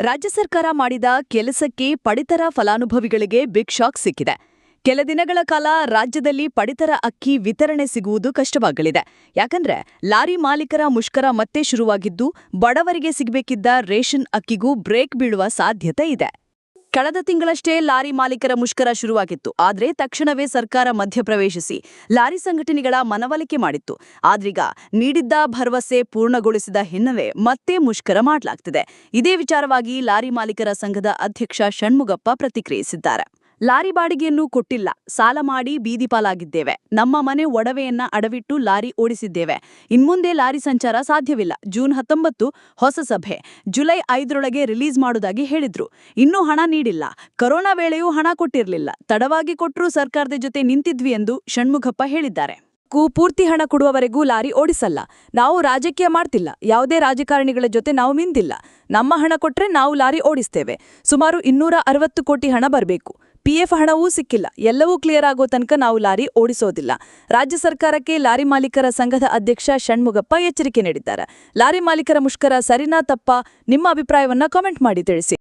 ರಾಜ್ಯ ಸರ್ಕಾರ ಮಾಡಿದ ಕೆಲಸಕ್ಕೆ ಪಡಿತರ ಫಲಾನುಭವಿಗಳಿಗೆ ಬಿಗ್ ಶಾಕ್ ಸಿಕ್ಕಿದೆ. ಕೆಲ ದಿನಗಳ ಕಾಲ ರಾಜ್ಯದಲ್ಲಿ ಪಡಿತರ ಅಕ್ಕಿ ವಿತರಣೆ ಸಿಗುವುದು ಕಷ್ಟವಾಗಲಿದೆ. ಯಾಕಂದ್ರೆ ಲಾರಿ ಮಾಲೀಕರ ಮುಷ್ಕರ ಮತ್ತೆ ಶುರುವಾಗಿದ್ದು ಬಡವರಿಗೆ ಸಿಗಬೇಕಿದ್ದ ರೇಷನ್ ಅಕ್ಕಿಗೂ ಬ್ರೇಕ್ ಬೀಳುವ ಸಾಧ್ಯತೆ ಇದೆ. ಕಳೆದ ತಿಂಗಳಷ್ಟೇ ಲಾರಿ ಮಾಲೀಕರ ಮುಷ್ಕರ ಶುರುವಾಗಿತ್ತು. ಆದರೆ ತಕ್ಷಣವೇ ಸರ್ಕಾರ ಮಧ್ಯಪ್ರವೇಶಿಸಿ ಲಾರಿ ಸಂಘಟನೆಗಳ ಮನವೊಲಿಕೆ ಮಾಡಿತ್ತು. ಆದ್ರೀಗ ನೀಡಿದ್ದ ಭರವಸೆ ಪೂರ್ಣಗೊಳಿಸಿದ ಹಿನ್ನೆಲೆ ಮತ್ತೆ ಮುಷ್ಕರ ಮಾಡಲಾಗ್ತಿದೆ. ಇದೇ ವಿಚಾರವಾಗಿ ಲಾರಿ ಮಾಲೀಕರ ಸಂಘದ ಅಧ್ಯಕ್ಷ ಷಣ್ಮುಗಪ್ಪ ಪ್ರತಿಕ್ರಿಯಿಸಿದ್ದಾರೆ. ಲಾರಿ ಬಾಡಿಗೆಯನ್ನು ಕೊಟ್ಟಿಲ್ಲ. ಸಾಲ ಮಾಡಿ ಬೀದಿಪಾಲಾಗಿದ್ದೇವೆ ನಮ್ಮ ಮನೆ ಒಡವೆಯನ್ನ ಅಡವಿಟ್ಟು ಲಾರಿ ಓಡಿಸಿದ್ದೇವೆ. ಇನ್ಮುಂದೆ ಲಾರಿ ಸಂಚಾರ ಸಾಧ್ಯವಿಲ್ಲ. ಜೂನ್ ಹತ್ತೊಂಬತ್ತು, ಹೊಸ ಸಭೆ. ಜುಲೈ ಐದರೊಳಗೆ ರಿಲೀಸ್ ಮಾಡುವುದಾಗಿ ಹೇಳಿದ್ರು. ಇನ್ನೂ ಹಣ ನೀಡಿಲ್ಲ. ಕೊರೋನಾ ವೇಳೆಯೂ ಹಣ ಕೊಟ್ಟಿರಲಿಲ್ಲ. ತಡವಾಗಿ ಕೊಟ್ಟರೂ ಸರ್ಕಾರದ ಜೊತೆ ನಿಂತಿದ್ವಿ ಎಂದು ಷಣ್ಮುಖಪ್ಪ ಹೇಳಿದ್ದಾರೆ. ಕೂ ಪೂರ್ತಿ ಹಣ ಕೊಡುವವರೆಗೂ ಲಾರಿ ಓಡಿಸಲ್ಲ. ನಾವು ರಾಜಕೀಯ ಮಾಡ್ತಿಲ್ಲ. ಯಾವುದೇ ರಾಜಕಾರಣಿಗಳ ಜೊತೆ ನಾವು ಮಿಂದಿಲ್ಲ. ನಮ್ಮ ಹಣ ಕೊಟ್ರೆ ನಾವು ಲಾರಿ ಓಡಿಸ್ತೇವೆ. ಸುಮಾರು ಇನ್ನೂರ ಅರವತ್ತು ಕೋಟಿ ಹಣ ಬರಬೇಕು. ಪಿಎಫ್ ಹಣವೂ ಸಿಕ್ಕಿಲ್ಲ. ಎಲ್ಲವೂ ಕ್ಲಿಯರ್ ಆಗೋ ತನಕ ನಾವು ಲಾರಿ ಓಡಿಸೋದಿಲ್ಲ. ರಾಜ್ಯ ಸರ್ಕಾರಕ್ಕೆ ಲಾರಿ ಮಾಲೀಕರ ಸಂಘದ ಅಧ್ಯಕ್ಷ ಷಣ್ಮುಗಪ್ಪ ಎಚ್ಚರಿಕೆ ನೀಡಿದ್ದಾರೆ. ಲಾರಿ ಮಾಲೀಕರ ಮುಷ್ಕರ ಸರಿನಾ ತಪ್ಪ? ನಿಮ್ಮ ಅಭಿಪ್ರಾಯವನ್ನ ಕಾಮೆಂಟ್ ಮಾಡಿ ತಿಳಿಸಿ.